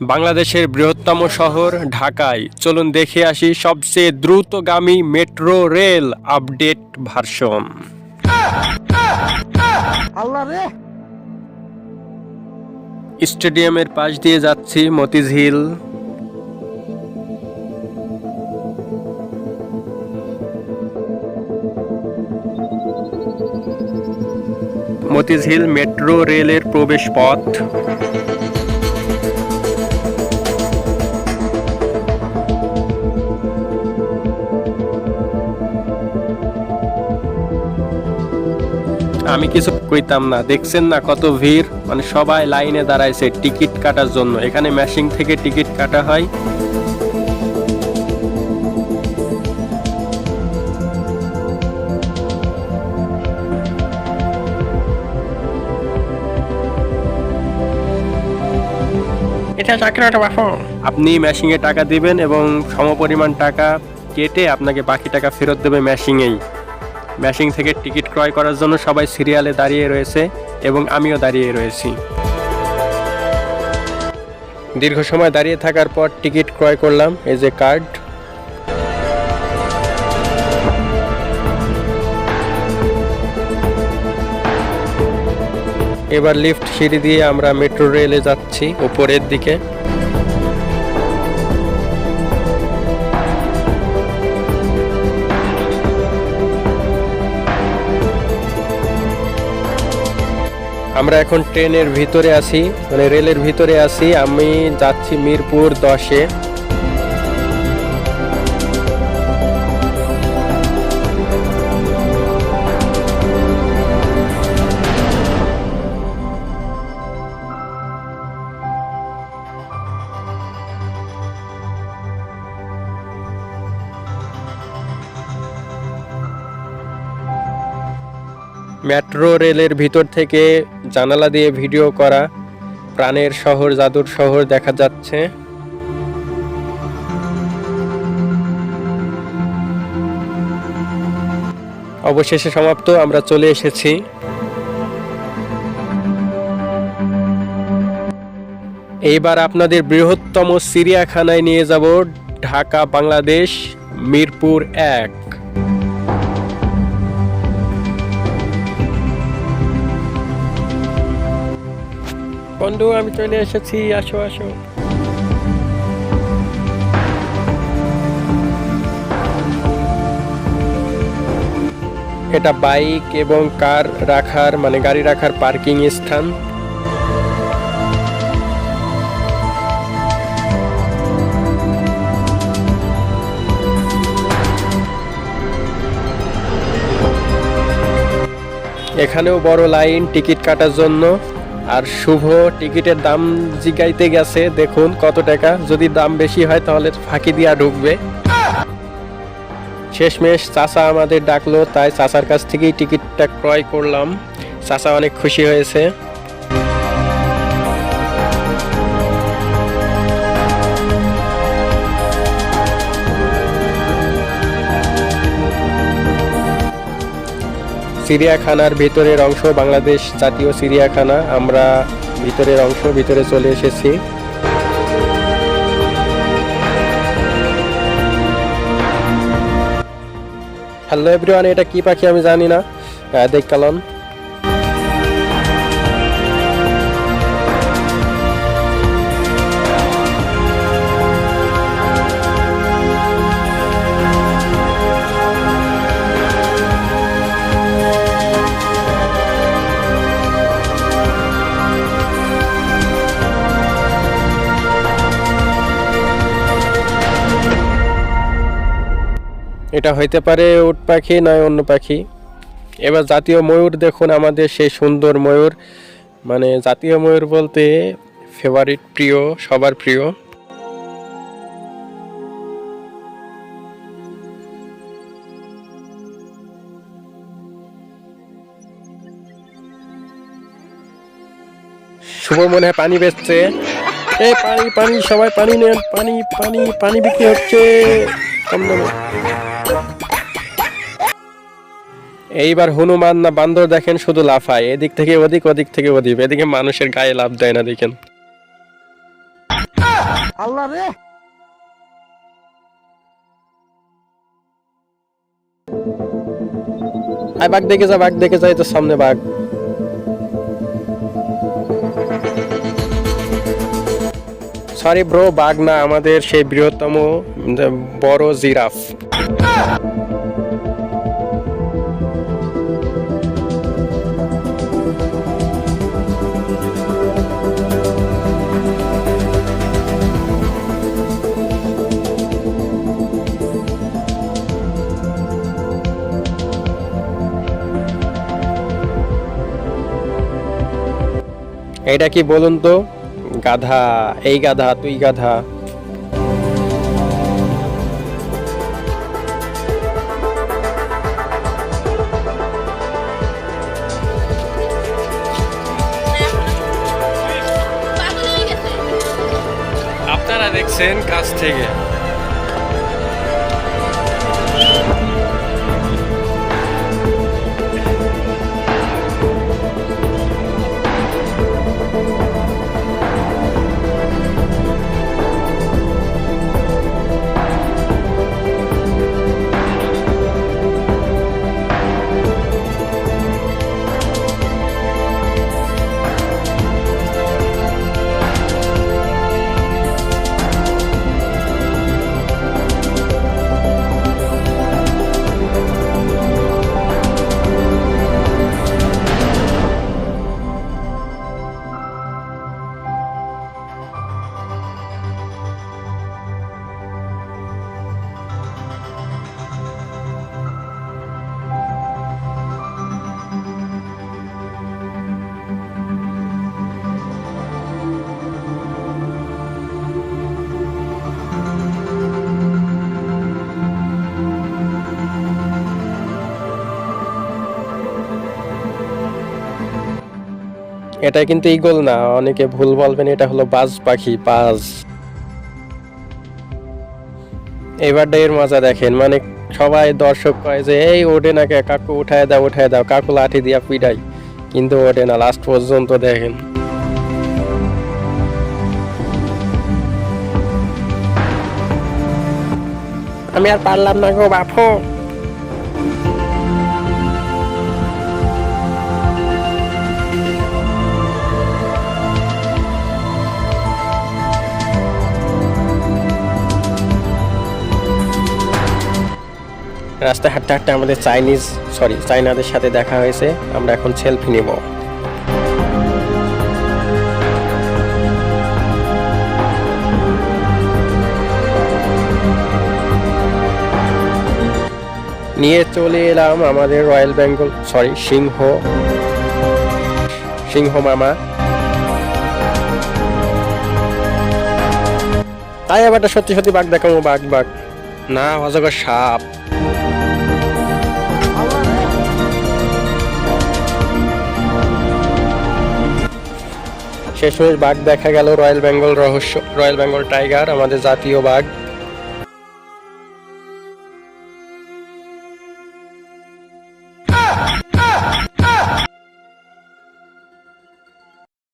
বাংলাদেশের বৃহত্তম শহর ঢাকায়। চলুন দেখে আসি সবচেয়ে দ্রুতগামী মেট্রো রেল আপডেট ভার্সন। স্টেডিয়ামের পাশ দিয়ে যাচ্ছি মতিঝিল। মতিঝিল মেট্রো রেলের প্রবেশ পথ। আমি কিছু কইতাম না। দেখছেন না কত ভিড়? মানে সবাই লাইনে দাঁড়াইছে টিকিট কাটার জন্য। এখানে ম্যাশিং থেকে টিকিট কাটা হয়। এটা চাকরিটা বাপু আপনি ম্যাশিংয়ে টাকা দিবেন এবং সমপরিমাণ টাকা কেটে আপনাকে বাকি টাকা ফেরত দেবে ম্যাশিংয়েই ম্যাশিং থেকে টিকিট ক্রয় করার জন্য সবাই সিরিয়ালে দাঁড়িয়ে রয়েছে এবং আমিও দাঁড়িয়ে রয়েছি। দীর্ঘ সময় দাঁড়িয়ে থাকার পর টিকিট ক্রয় করলাম, এই যে কার্ড। এবার লিফট সিঁড়ি দিয়ে আমরা মেট্রো রেলে যাচ্ছি উপরের দিকে। আমরা এখন ট্রেনের ভিতরে আছি মানে রেলের ভিতরে আছি। আমি যাচ্ছি মিরপুর দশে। মেট্রো রেলের ভিতর থেকে জানালা দিয়ে ভিডিও করা প্রাণের শহর, জাদুর শহর দেখা যাচ্ছে। অবশেষে সমাপ্ত, আমরা চলে এসেছি। এইবার আপনাদের বৃহত্তম চিড়িয়াখানায় নিয়ে যাব ঢাকা, বাংলাদেশ, মিরপুর এক। বন্ধু, আমি চলে এসেছি। আসো আসো। এটা বাইক এবং কার রাখার মানে গাড়ি রাখার পার্কিং স্থান। এখানেও বড় লাইন টিকিট কাটার জন্য। আর শুভ টিকিটের দাম জিগাইতে গেছে। দেখুন কত টাকা। যদি দাম বেশি হয় তাহলে ফাঁকি দিয়া ঢুকবে। শেষমেশ চাচা আমাদের ডাকলো, তাই চাচার কাছ থেকেই টিকিটটা ক্রয় করলাম। চাচা অনেক খুশি হয়েছে। চিড়িয়াখানার ভিতরের অংশ, বাংলাদেশ জাতীয় চিড়িয়াখানা আমরা ভিতরের অংশ, ভিতরে চলে এসেছি। হ্যালো এভরিওয়ান এটা কি পাখি আমি জানি না। দেখলাম এটা হইতে পারে উট পাখি নয় অন্য পাখি। এবার জাতীয় ময়ূর দেখুন, আমাদের সেই সুন্দর ময়ূর। মানে জাতীয় ময়ূর বলতে ফেভারিট প্রিয়, সবার প্রিয়। শুভ মনে হয় পানি বেচছে। এই পানি পানি, সবাই পানি নেন। পানি পানি পানি বিক্রি হচ্ছে। কম দামে। এইবার হনুমান না বান্দর দেখেন শুধু লাফায়। এদিক থেকে ওদিক ওদিক থেকে ওদিক। এদিকে মানুষের গায়ে লাভ দেয় না দেখেন। আল্লাহ রে। আয় বাঘ দেখে যা বাঘ দেখে যাই তো সামনে বাঘ। সরি ব্রো বাঘ না আমাদের সেই বৃহত্তম বড় জিরাফ। এটা কি বলুন তো? গাধা এই গাধা তুই গাধা। দেখছেন কাছ থেকে। এটা কিন্তু ইগল না, অনেকে ভুল বলবেন, এটা হলো বাজ পাখি, বাজ। এবারটা এর মজা দেখেন মানে সবাই দর্শক কয় যে, এই ওঠে না কে, কাকু উঠায় দাও উঠায় দাও, কাকু লাঠি দিয়া পিটাই। কিন্তু ওঠে না লাস্ট পর্যন্ত দেখেন। আমি আর পারলাম না গো, বাপু। রাস্তায় হাঁটতে হাঁটতে আমাদের চাইনিজ সরি চাইনাদের সাথে দেখা হয়েছে। আমরা এখন সেলফি নেব। নিয়ে চলে এলাম আমাদের রয়্যাল বেঙ্গল সরি সিংহ সিংহ মামা। তাই আবার সত্যি সত্যি বাঘ দেখাবো, বাঘ বাঘ। না, অজগর সাপ। শেষমেশ বাঘ দেখা গেল রয়্যাল বেঙ্গল রহস্য রয়্যাল বেঙ্গল টাইগার আমাদের জাতীয় বাঘ।